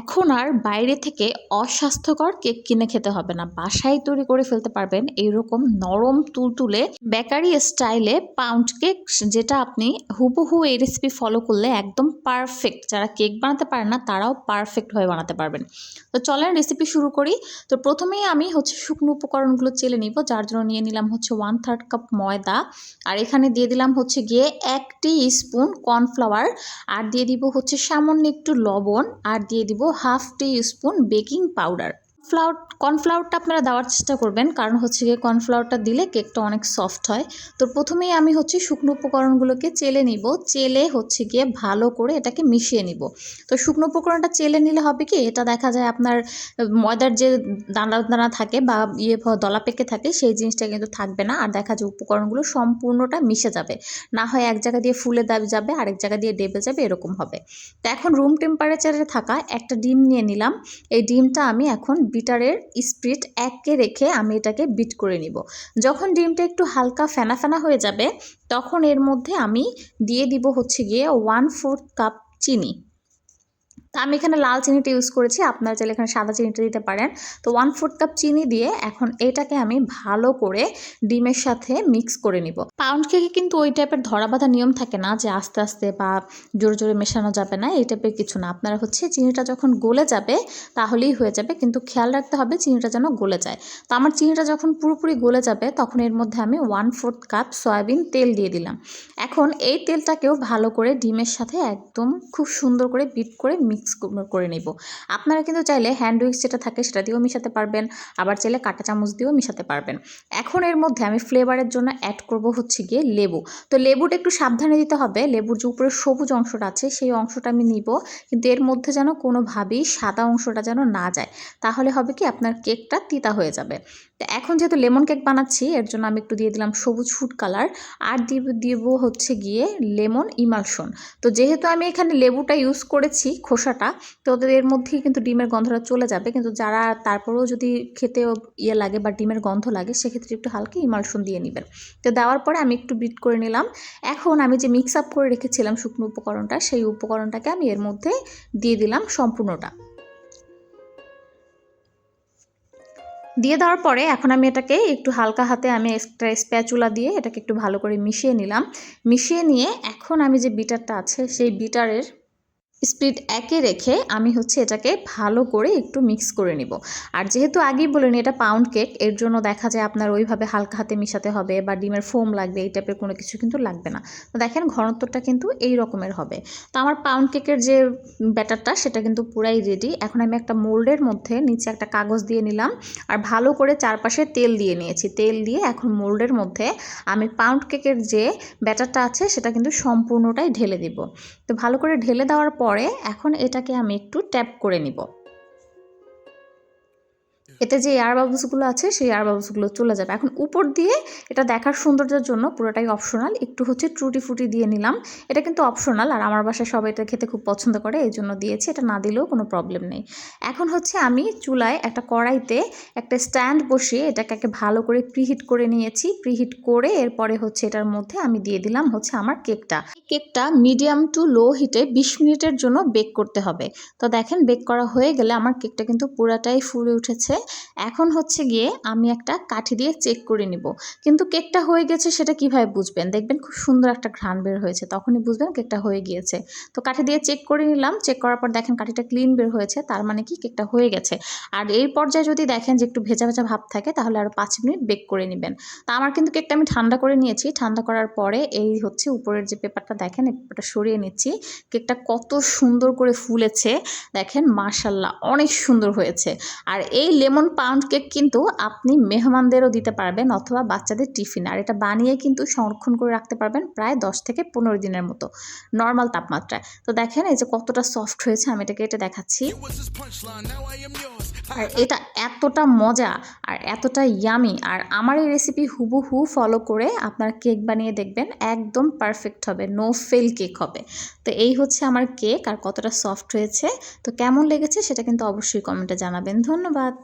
এখন আর বাইরে থেকে অস্বাস্থ্যকর কেক কিনে খেতে হবে না। বাসায় তৈরি করে ফেলতে পারবেন এইরকম নরম তুলতুলে বেকারি স্টাইলে পাউন্ড কেক, যেটা আপনি হুবহু এই রেসিপি ফলো করলে একদম পারফেক্ট যারা কেক বানাতে পারেন না, তারাও পারফেক্টভাবে বানাতে পারবেন। তো চলেন রেসিপি শুরু করি। তো প্রথমেই আমি হচ্ছে শুকনো উপকরণগুলো চেলে নিব, যার জন্য নিয়ে নিলাম হচ্ছে ওয়ান থার্ড কাপ ময়দা। আর এখানে দিয়ে দিলাম হচ্ছে গিয়ে একটি স্পুন কর্নফ্লাওয়ার আর দিয়ে দিব হচ্ছে সামান্য একটু লবণ, আর দিয়ে দিব half teaspoon baking powder. Flour কর্নফ্লাওয়ারটা আপনারা দেওয়ার চেষ্টা করবেন। কারণ হচ্ছে গিয়ে কর্নফ্লাওয়ারটা দিলে কেকটা অনেক সফট হয়। তো প্রথমেই আমি হচ্ছে শুকনো উপকরণগুলোকে চেলে নিব। চেলে হচ্ছে গিয়ে ভালো করে এটাকে মিশিয়ে নিব। তো শুকনো উপকরণটা চেলে নিলে হবে কি? এটা দেখা যায় আপনার ময়দার যে দানা দানা থাকে বা ইয়ে দলা পেকে থাকে, সেই জিনিসটা কিন্তু থাকবে না। আর দেখা যায় উপকরণগুলো সম্পূর্ণটা মিশে যাবে। না হয় এক জায়গা দিয়ে ফুলে দাবি যাবে, আরেক জায়গা দিয়ে ডেবে যাবে, এরকম হবে। তো এখন রুম টেম্পারেচারে থাকা একটা ডিম নিয়ে নিলাম। এই ডিমটা আমি এখন বিটারের স্প্রিট এককে রেখে আমি এটাকে বিট করে নিব। যখন ডিমটা একটু হালকা ফেনা ফেনা হয়ে যাবে, তখন এর মধ্যে আমি দিয়ে দিব হচ্ছে গিয়ে ওয়ান ফোর্থ কাপ চিনি। তো আমি এখানে লাল চিনিটা ইউজ করেছি, আপনারা চাইলে এখানে সাদা চিনিটা দিতে পারেন। তো ওয়ান ফোর্থ কাপ চিনি দিয়ে এখন এটাকে আমি ভালো করে ডিমের সাথে মিক্স করে নিব। পাউন্ড কেকে কিন্তু ওই টাইপের ধরা বাঁধা নিয়ম থাকে না যে আস্তে আস্তে বা জোরে জোরে মেশানো যাবে না, এই টাইপের কিছু না। আপনারা হচ্ছে চিনিটা যখন গলে যাবে তাহলেই হয়ে যাবে, কিন্তু খেয়াল রাখতে হবে চিনিটা যেন গলে যায়। তো আমার চিনিটা যখন পুরোপুরি গলে যাবে, তখন এর মধ্যে আমি ওয়ান ফোর্থ কাপ সয়াবিন তেল দিয়ে দিলাম। এখন এই তেলটাকেও ভালো করে ডিমের সাথে একদম খুব সুন্দর করে বিট করে মিক্স মিক্স করে নেব। আপনারা কিন্তু চাইলে হ্যান্ড উইক্স যেটা থাকে সেটা দিয়েও মিশাতে পারবেন, আবার চাইলে কাঁটা চামচ দিয়েও মিশাতে পারবেন। এখন এর মধ্যে আমি ফ্লেভারের জন্য অ্যাড করব হচ্ছে গিয়ে লেবু। তো লেবুটা একটু সাবধানে দিতে হবে, লেবুর যে উপরে সবুজ অংশটা আছে সেই অংশটা আমি নিব, কিন্তু এর মধ্যে যেন কোনোভাবেই সাদা অংশটা যেন না যায়। তাহলে হবে কি আপনার কেকটা তিতা হয়ে যাবে। তো এখন যেহেতু লেমন কেক বানাচ্ছি, এর জন্য আমি একটু দিয়ে দিলাম সবুজ ফুড কালার আর দিব দিব হচ্ছে গিয়ে লেমন ইমালশন। তো যেহেতু আমি এখানে লেবুটা ইউজ করেছি খোসাটা, তো এর মধ্যেই কিন্তু ডিমের গন্ধটা চলে যাবে। কিন্তু যারা তারপরেও যদি খেতে ইয়ে লাগে বা ডিমের গন্ধ লাগে, সেক্ষেত্রে একটু হালকা ইমালশন দিয়ে নেবেন। তো দেওয়ার পরে আমি একটু বিট করে নিলাম। এখন আমি যে মিক্স আপ করে রেখেছিলাম শুকনো উপকরণটা, সেই উপকরণটাকে আমি এর মধ্যে দিয়ে দিলাম সম্পূর্ণটা। দিয়ে দেওয়ার পরে এখন আমি এটাকে একটু হালকা হাতে আমি এক্সট্রা স্প্যাচুলা দিয়ে এটাকে একটু ভালো করে মিশিয়ে নিলাম। মিশিয়ে নিয়ে এখন আমি যে বিটারটা আছে, সেই বিটারের স্পিড একে রেখে আমি হচ্ছে এটাকে ভালো করে একটু মিক্স করে নিব। আর যেহেতু আগেই বলে বলিনি এটা পাউন্ড কেক এর জন্য দেখা যায় আপনার ওইভাবে হালকা হাতে মিশাতে হবে বা ডিমের ফোম লাগবে, এই টাইপের কোনো কিছু কিন্তু লাগবে না। তো দেখেন ঘনত্বটা কিন্তু এই রকমের হবে। তো আমার পাউন্ড কেকের যে ব্যাটারটা, সেটা কিন্তু পুরাই রেডি এখন আমি একটা মোল্ডের মধ্যে নিচে একটা কাগজ দিয়ে নিলাম আর ভালো করে চারপাশে তেল দিয়ে নিয়েছি। তেল দিয়ে এখন মোল্ডের মধ্যে আমি পাউন্ড কেকের যে ব্যাটারটা আছে, সেটা কিন্তু সম্পূর্ণটাই ঢেলে দিব। তো ভালো করে ঢেলে দেওয়ার পর পরে এখন এটাকে আমি একটু ট্যাপ করে নিব। এতে যে এয়ার বাবলসগুলো আছে, সেই এয়ার বাবলসগুলো চলে যাবে। এখন উপর দিয়ে এটা দেখার সৌন্দর্যের জন্য পুরোটাই অপশনাল একটু হচ্ছে ট্রুটি ফুটি দিয়ে নিলাম। এটা কিন্তু অপশনাল আর আমার বাসায় সবাই এটা খেতে খুব পছন্দ করে, এই জন্য দিয়েছি। এটা না দিলেও কোনো প্রবলেম নেই। এখন হচ্ছে আমি চুলায় একটা কড়াইতে একটা স্ট্যান্ড বসিয়ে এটাকে ভালো করে প্রিহিট করে নিয়েছি। প্রিহিট করে এরপরে হচ্ছে এটার মধ্যে আমি দিয়ে দিলাম হচ্ছে আমার কেকটা কেকটা মিডিয়াম টু লো হিটে বিশ মিনিটের জন্য বেক করতে হবে। তো দেখেন বেক করা হয়ে গেলে আমার কেকটা কিন্তু পুরাটাই ফুলে উঠেছে। এখন হচ্ছে গিয়ে আমি একটা কাঠি দিয়ে চেক করে নিব। কিন্তু কেকটা হয়ে গেছে সেটা কীভাবে বুঝবেন? দেখবেন খুব সুন্দর একটা ঘ্রাণ বের হয়েছে, তখনই বুঝবেন কেকটা হয়ে গিয়েছে। তো কাঠি দিয়ে চেক করে নিলাম চেক করার পর দেখেন কাঠিটা ক্লিন বের হয়েছে, তার মানে কি কেকটা হয়ে গেছে। আর এই পর্যায়ে যদি দেখেন যে একটু ভেজা ভেজা ভাব থাকে, তাহলে আরও পাঁচ মিনিট বেক করে নেবেন। তা আমার কিন্তু কেকটা আমি ঠান্ডা করে নিয়েছি, ঠান্ডা করার পরে এই হচ্ছে উপরের যে পেপারটা দেখেন, এই পেপারটা সরিয়ে নিচ্ছি। কেকটা কত সুন্দর করে ফুলেছে, দেখেন মার্শাল্লাহ অনেক সুন্দর হয়েছে। আর এই লেমন পাউন্ড কেক কিন্তু আপনি মেহমানদেরও দিতে পারবেন অথবা বাচ্চাদের টিফিন। আর এটা বানিয়ে কিন্তু সংরক্ষণ করে রাখতে পারবেন প্রায় দশ থেকে পনেরো দিনের মতো নর্মাল তাপমাত্রায়। তো দেখেন এই যে কতটা সফট হয়েছে আমি এটাকে এটা দেখাচ্ছি। আর এটা এতটা মজা আর এতটা ইয়ামি আর আমার এই রেসিপি হুবহু ফলো করে আপনার কেক বানিয়ে দেখবেন একদম পারফেক্ট হবে নো ফেল কেক হবে। তো এই হচ্ছে আমার কেক আর কতটা সফট হয়েছে। তো কেমন লেগেছে সেটা কিন্তু অবশ্যই কমেন্টে জানাবেন। ধন্যবাদ।